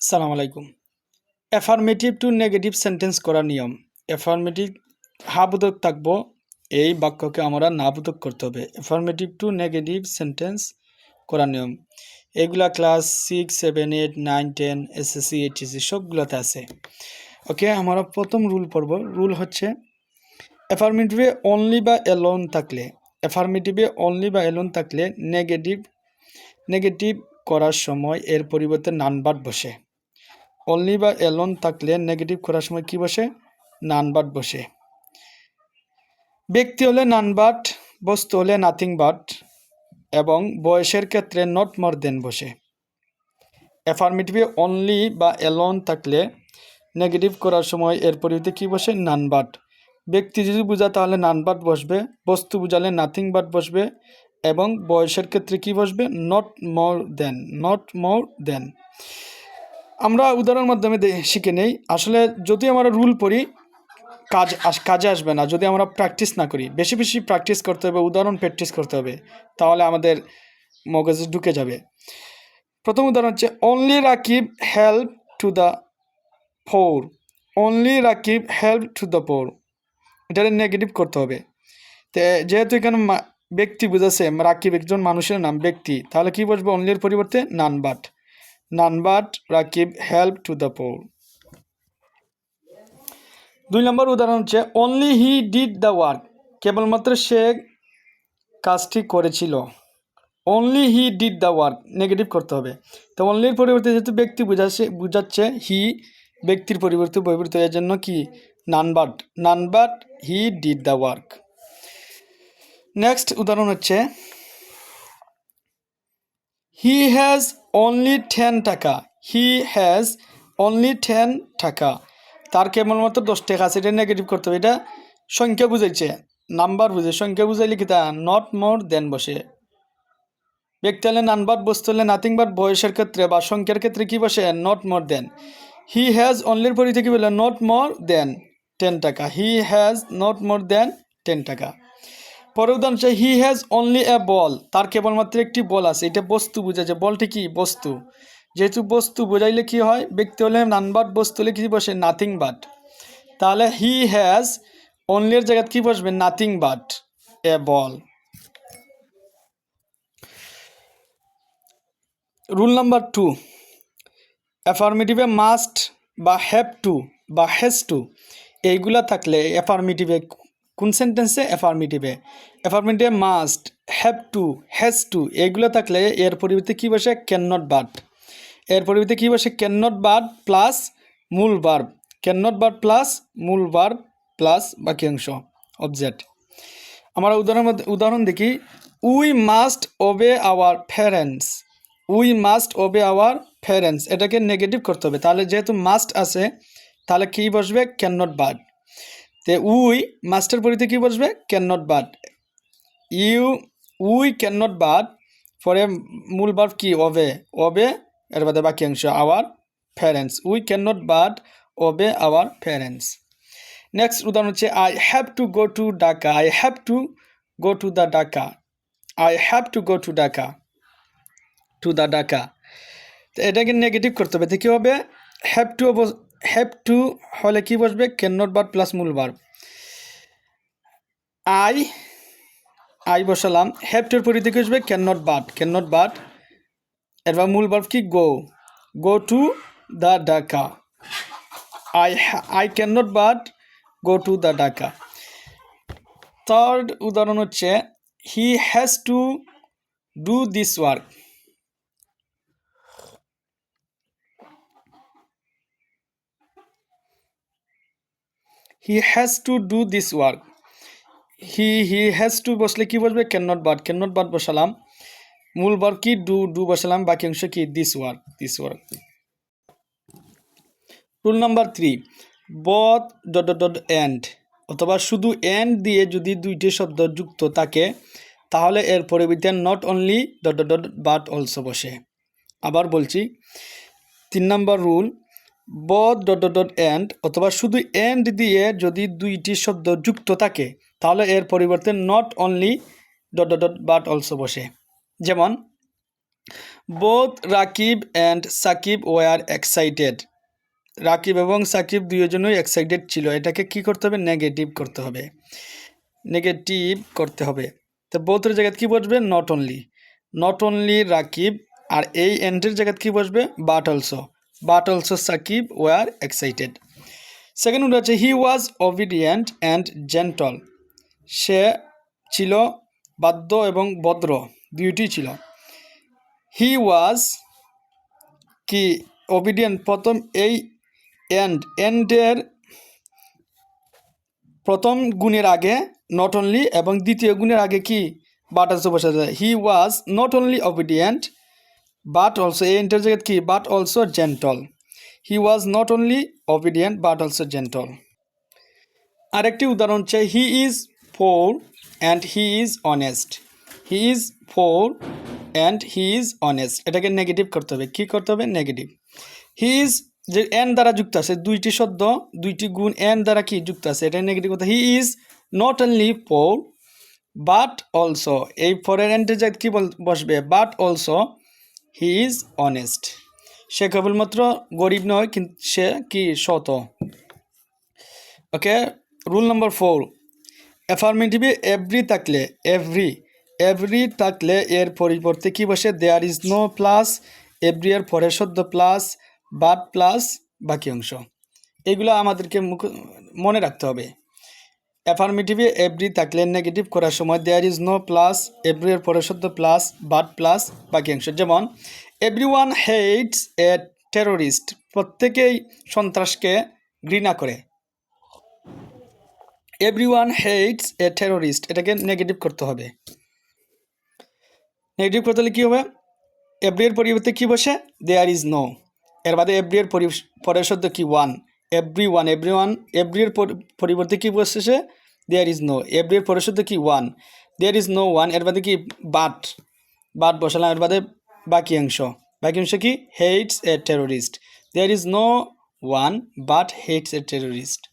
সালাম আলাইকুম affirmative two negative sentence করার নিয়ম। অ্যাফার্মেটিভ হাবোধক থাকব, এই বাক্যকে আমরা নাবোধক করতে হবে। অ্যাফার্মেটিভ টু নেগেটিভ সেন্টেন্স করার নিয়ম। এগুলা class six seven eight nine ten SSC HSC সবগুলোতে আছে। ওকে আমরা প্রথম রুল পড়ব। রুল হচ্ছে অ্যাফার্মেটিভে অনলি বা এলোন থাকলে অ্যাফার্মেটিভে অনলি বা এলোন থাকলে নেগেটিভ নেগেটিভ করার সময় এর পরিবর্তে নানবাট বসে। অনলি বা এলোন থাকলে নেগেটিভ করার সময় কি বসে? নানবাট বসে। ব্যক্তি হলে নানবাট, বস্তু হলে নাথিং বাট, এবং বয়সের ক্ষেত্রে নট মোর দেন বসে। অ্যাফার্মেটিভে অনলি বা এলোন থাকলে নেগেটিভ করার সময় এর পরিবর্তে কি বসে? নানবাট। ব্যক্তি যদি বোঝা তাহলে নানবাট বসবে, বস্তু বুঝালে নাথিং বাট বসবে, এবং বয়সের ক্ষেত্রে কি বসবে? Not more than, not more than. আমরা উদাহরণের মাধ্যমে শিখে নেই। আসলে যদি আমরা রুল পড়ি, কাজ কাজে আসবে না। যদি আমরা প্র্যাকটিস না করি, বেশি বেশি প্র্যাকটিস করতে হবে, উদাহরণ প্র্যাকটিস করতে হবে, তাহলে আমাদের মগজে ঢুকে যাবে। প্রথম উদাহরণ হচ্ছে only Rakib help to the poor only Rakib help to the poor এটার নেগেটিভ করতে হবে। তো, যেহেতু এখানে ব্যক্তি বুঝাচ্ছে, রাকিব একজন মানুষের নাম ব্যক্তি, তাহলে কি বসবে অনলির পরিবর্তে none but none but, Rakib help to the poor দুই নম্বর উদাহরণ হচ্ছে only he did the work কেবলমাত্র সে কাজটি করেছিল। Only he did the work negative করতে হবে। তো অনলির পরিবর্তে যেহেতু ব্যক্তি বুঝাচ্ছে বুঝাচ্ছে হি ব্যক্তির পরিবর্তে পরিবর্তিত এর জন্য কি? None but. None but he did the work next উদাহরণ হচ্ছে হি হ্যাজ অনলি টেন টাকা। হি হ্যাজ অনলি টেন টাকা। তার কেবলমাত্র দশ টাকা আছে, এটা নেগেটিভ করতে হবে। এটা সংখ্যা বুঝাইছে। নাম্বার বুঝে, সংখ্যা বুঝাইলে কি তা? নট মোর দেন বসে। ব্যক্তি হলে নানবাদ বস্তু হলে নাথিং বাট বয়সের ক্ষেত্রে বা সংখ্যার ক্ষেত্রে কি বসে? Not more then he has অনলির পরিধি কি বলে? নট মোর দেন টেন টাকা। He has not more than ten টাকা। পরের উদাহরণ হচ্ছে হি হ্যাজ অনলি এ বল তার কেবলমাত্র একটি বল আছে। এটা বস্তু বোঝাচ্ছে বলটি কি? বস্তু। যেহেতু বস্তু বোঝাইলে কি হয়? ব্যক্তি হলে নানবাট, বস্তু হলে কি বসে? নাথিং বাট তাহলে হি হ্যাজ অনলির জায়গায় কি বসবে? নাথিং বাট এ বল রুল নাম্বার টু। অ্যাফার্মেটিভে মাস্ট বা হ্যাভ টু বা হ্যাজ টু এইগুলা থাকলে অ্যাফার্মেটিভে কোন সেন্টেন্সে অ্যাফার্মেটিভে অ্যাফার্মেটিভে must have to has to এগুলো থাকলে এর পরিবর্তে কী বসে? ক্যান নট বাট এর পরিবর্তে কী বসে? ক্যান নট বাট প্লাস মূল verb can not but plus মূল বার্ব প্লাস বাকি অংশ। অবজেক্ট আমরা উদাহরণ উদাহরণ দেখি। We must obey our parents we must obey our parents এটাকে নেগেটিভ করতে হবে। তাহলে যেহেতু মাস্ট আছে, তাহলে কী বসবে? ক্যান নট বাট তে উই মাস্টার পরিতে কী বসবে? Can not but you, we can not but পরে মূল বার্ব কি? ওবে ওবে এর বাদে বাকি অংশ our parents we can not but obey our parents next উদাহরণ হচ্ছে I have to go to Dhaka I have to go to the Dhaka I have to go to Dhaka to the Dhaka তো এটাকে negative করতে হবে। তো কী হবে? Have to have to হলে কি বসবে? ক্যান নট বাট প্লাস মূল বার আই আই বসালাম। হ্যাভ টুর পরিধি কি আসবে can not but can not but এরপর মূল বার কি? Go go to the Dhaka I I can not but go to the Dhaka third উদাহরণ হচ্ছে he has to do this work he has to do this work he he has to বসলে কি বসবে? Can not but can not but বসালাম। মূল বার কি? Do do বসালাম। বাকি অংশ কি? This work this work rule number three both dot dot and অথবা শুধু এন্ড দিয়ে যদি দুইটি শব্দ যুক্ত থাকে, তাহলে এর পরিবর্তে not only dot dot dot but also বসে। আবার বলছি, তিন নম্বর rule both dot dot dot and অথবা শুধু এন্ড দিয়ে যদি দুইটি শব্দ যুক্ত থাকে, তাহলে এর পরিবর্তে not only dot dot dot but also বসে। যেমন both Rakib and Sakib were excited Rakib এবং সাকিব দুজনই এক্সাইটেড ছিল। এটাকে কি করতে হবে? নেগেটিভ করতে হবে। নেগেটিভ করতে হবে। তো বোধের জায়গায় কি বসবে? Not only not only Rakib আর এই এন্ডের জায়গায় কি বসবে? But also but also Sakib was excited second would হচ্ছে he was obedient and gentle সে ছিল বাদ্য এবং ভদ্র দুইটি ছিল। হি ওয়াজ কি অবিডিয়েন্ট প্রথম এই এন্ড এন্ডের প্রথম গুণের আগে নট অনলি এবং দ্বিতীয় গুণের আগে কি, বাট অলসো বসা যায় he was not only obedient but also এই এন্টার জায়গায় কি? But also gentle he was not only obedient but also gentle আরেকটি উদাহরণ হচ্ছে he is poor and he is honest he is poor and he is honest এটাকে negative করতে হবে। কী করতে হবে? নেগেটিভ হি ইজ যে এন দ্বারা যুক্ত আছে, দুইটি শব্দ, দুইটি গুণ এন দ্বারা কি যুক্ত আছে? এটা নেগেটিভ কথা। He is not only poor but also এই ফরের এন্টের জায়গায় কী বসবে? But also he is honest সে কেবলমাত্র গরিব নয়, কিন্তু সে কি শত ওকে রুল নম্বর ফোর অ্যাফার্মেটিভে এভরি থাকলে এভরি এভরি থাকলে এর পরিবর্তে কি বসে? There is no plus every এর পরের শব্দ প্লাস বাট প্লাস বাকি অংশ। এগুলো আমাদেরকে মনে রাখতে হবে। অ্যাফার্মেটিভে এভরি থাকলে নেগেটিভ করার সময় there is no plus every এর পরের শব্দ প্লাস বাট প্লাস বাকি অংশ। যেমন every one hates a terrorist প্রত্যেকেই সন্ত্রাসকে ঘৃণা করে। Every one hates a terrorist এটাকে নেগেটিভ করতে হবে। নেগেটিভ করতে হলে কী হবে? এভরি এর পরিবর্তে কী বসে? দেয়ার ইজ নো এর বাদে এভরি এর পরি- পরের শব্দ কি? One every one every one every এর পরি- পরিবর্তে কী বসেছে? দেয়ার ইজ নো এভরি এর পরের শব্দ কি? ওয়ান দেয়ার ইজ নো ওয়ানের বাদে কি? বাট বাট বসালাম, এর বাদে বাকি অংশ। বাকি অংশ কি? Hates a terrorist there is no one but hates a terrorist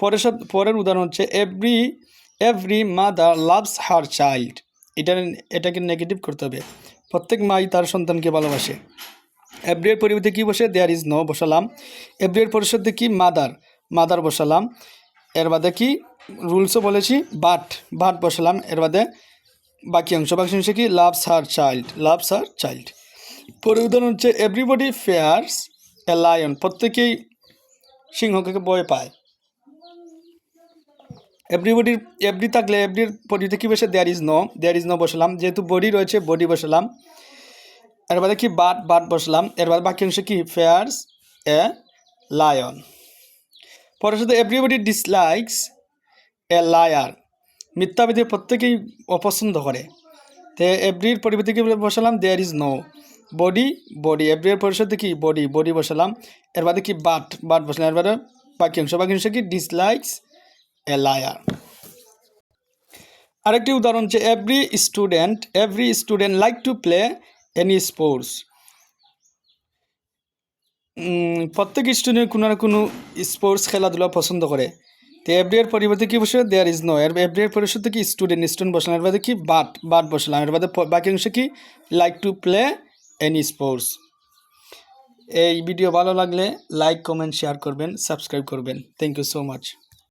পরের পরের উদাহরণ হচ্ছে every every mother loves her child এটা এটাকে নেগেটিভ করতে হবে। প্রত্যেক মাই তার সন্তানকে ভালোবাসে। এভরির পরিবর্তে কী বসে? দেয়ার ইজ নো বসালাম। এভরির পরিষদে কি? মাদার মাদার বসালাম। এর বাদে কি? রুলসও বলেছি। বাট বাট বসালাম। এর বাদে বাকি অংশ। বাকি অংশ কি? Loves her child loves her child পরে উদাহরণ হচ্ছে এভরিবডি ফেয়ার্স এ লায়ন প্রত্যেকেই সিংহকে ভয় পায়। এভরিবডির এভরি থাকলে এভরির বডিতে কী বসে? There is no there is no বসালাম। যেহেতু বডি রয়েছে বডি বসালাম। এর বাদে কি বাট বাট বসলাম? এর বাদে বাকি অংশ কি? Fears a lion. পরের সাথে এভরিবডি ডিসলাইকস এ লায়ার মিথ্যাবিধি প্রত্যেকেই অপছন্দ করে। তো এভরির পরিবর্তে কি বসালাম? There is no body body এভরির পরিষদে কি? বডি বডি বসালাম। এর বাদে কি বাট বাট বসালাম? এর বাদে বাকি অংশ। বাকি অংশ কি? ডিসলাইকস এ লায়ার আরেকটি উদাহরণ হচ্ছে every student every student like to play any sports প্রত্যেক স্টুডেন্ট কোনো না কোনো স্পোর্টস খেলাধুলা পছন্দ করে। তো এভরি এর পরিবর্তে কী বসে? দেয়ার ইজ নো এর এভরি এর পরিবর্তে কি স্টুডেন্ট স্টুডেন্ট বসলাম এর বাদে কি বাট বাট বসলাম? এর বাদে বাকি অংশ কি? Like to play any sports এই ভিডিও ভালো লাগলে লাইক কমেন্ট শেয়ার করবেন সাবস্ক্রাইব করবেন। Thank you so much